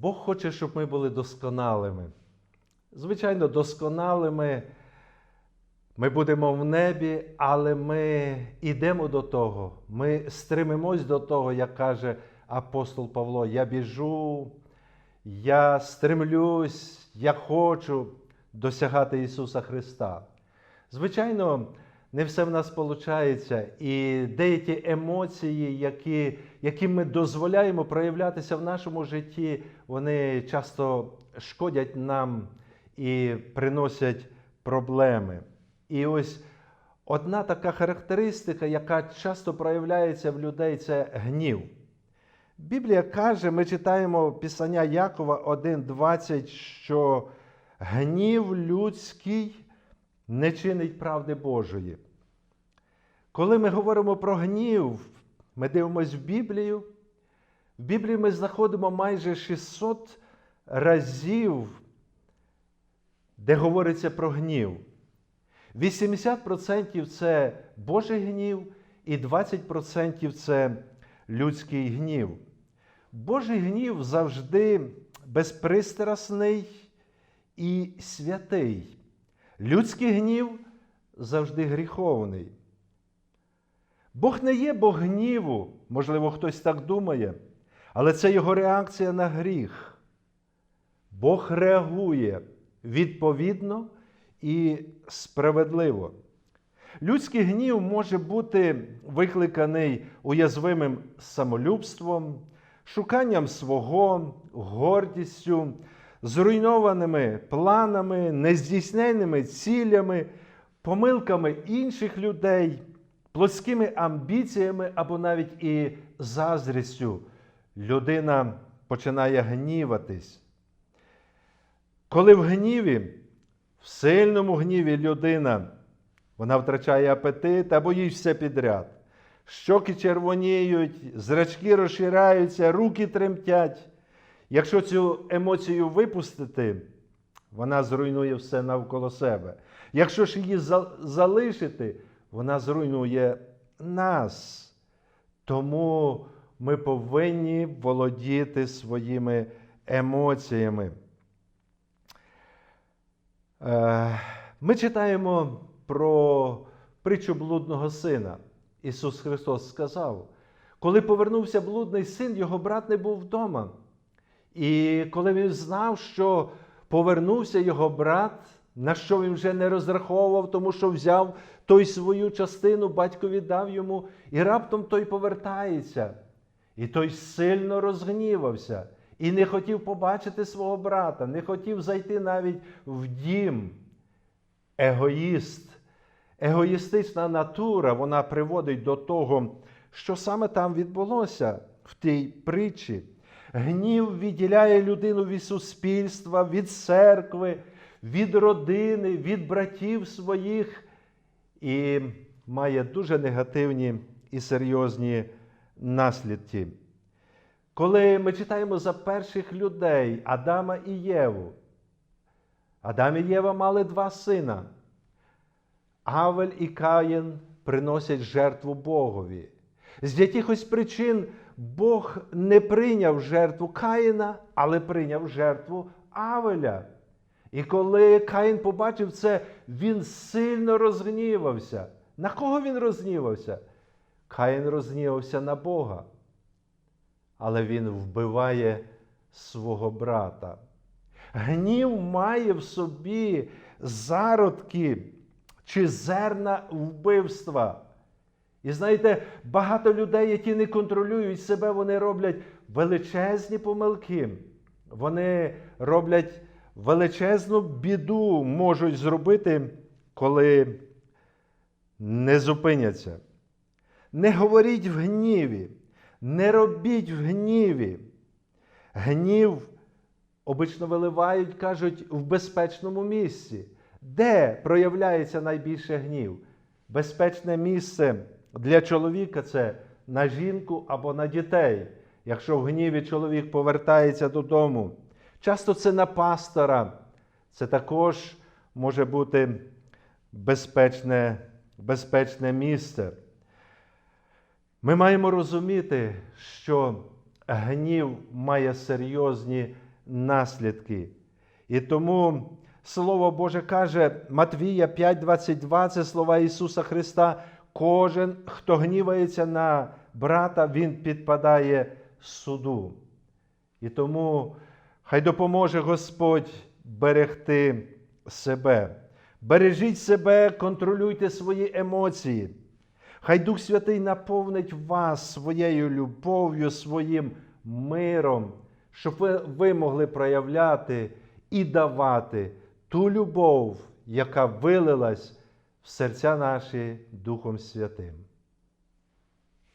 Бог хоче, щоб ми були досконалими. Звичайно, досконалими ми будемо в небі, але ми йдемо до того. Ми стримимось до того, як каже апостол Павло: Я біжу, я стремлюсь, я хочу досягати Ісуса Христа. Звичайно, не все в нас виходить, і деякі емоції, які, які ми дозволяємо проявлятися в нашому житті, вони часто шкодять нам і приносять проблеми. І ось одна така характеристика, яка часто проявляється в людей, це гнів. Біблія каже, ми читаємо Писання Якова 1,20, що гнів людський не чинить правди Божої. Коли ми говоримо про гнів, ми дивимося в Біблію. В Біблії ми знаходимо майже 600 разів, де говориться про гнів. 80% це Божий гнів, і 20% це людський гнів. Божий гнів завжди безпристрасний і святий. Людський гнів завжди гріховний. Бог не є Бог гніву, можливо, хтось так думає, але це його реакція на гріх. Бог реагує відповідно і справедливо. Людський гнів може бути викликаний уязвимим самолюбством, шуканням свого, гордістю, зруйнованими планами, нездійсненними цілями, помилками інших людей, плотськими амбіціями або навіть і заздрістю. Людина починає гніватись. Коли в гніві, в сильному гніві людина, вона втрачає апетит або їй все підряд. Щоки червоніють, зрачки розширяються, руки тремтять. Якщо цю емоцію випустити, вона зруйнує все навколо себе. Якщо ж її залишити, вона зруйнує нас. Тому ми повинні володіти своїми емоціями. Е, ми читаємо про притчу блудного сина. Ісус Христос сказав, коли повернувся блудний син, його брат не був вдома. І коли він знав, що повернувся його брат, на що він вже не розраховував, тому що взяв той свою частину, батько віддав йому, і раптом той повертається. І той сильно розгнівався і не хотів побачити свого брата, не хотів зайти навіть в дім. Егоїст, егоїстична натура, вона приводить до того, що саме там відбулося в тій притчі. Гнів відділяє людину від суспільства, від церкви, від родини, від братів своїх і має дуже негативні і серйозні наслідки. Коли ми читаємо за перших людей Адама і Єву, Адам і Єва мали два сина. Авель і Каїн приносять жертву Богові. З якихось причин Бог не прийняв жертву Каїна, але прийняв жертву Авеля. І коли Каїн побачив це, він сильно розгнівався. На кого він розгнівався? Каїн розгнівався на Бога. Але він вбиває свого брата. Гнів має в собі зародки чи зерна вбивства. І знаєте, багато людей, які не контролюють себе, вони роблять величезні помилки. Вони роблять величезну біду, можуть зробити, коли не зупиняться. Не говоріть в гніві, не робіть в гніві. Гнів обично виливають, кажуть, в безпечному місці. Де проявляється найбільше гнів? Безпечне місце для чоловіка це на жінку або на дітей. Якщо в гніві чоловік повертається додому. Часто це на пастора. Це також може бути безпечне, безпечне місце. Ми маємо розуміти, що гнів має серйозні наслідки. І тому Слово Боже каже, Матвія 5:22, це слова Ісуса Христа. Кожен, хто гнівається на брата, він підпадає суду. І тому хай допоможе Господь берегти себе. Бережіть себе, контролюйте свої емоції. Хай Дух Святий наповнить вас своєю любов'ю, своїм миром, щоб ви, ви могли проявляти і давати ту любов, яка вилилась в серця наші Духом Святим.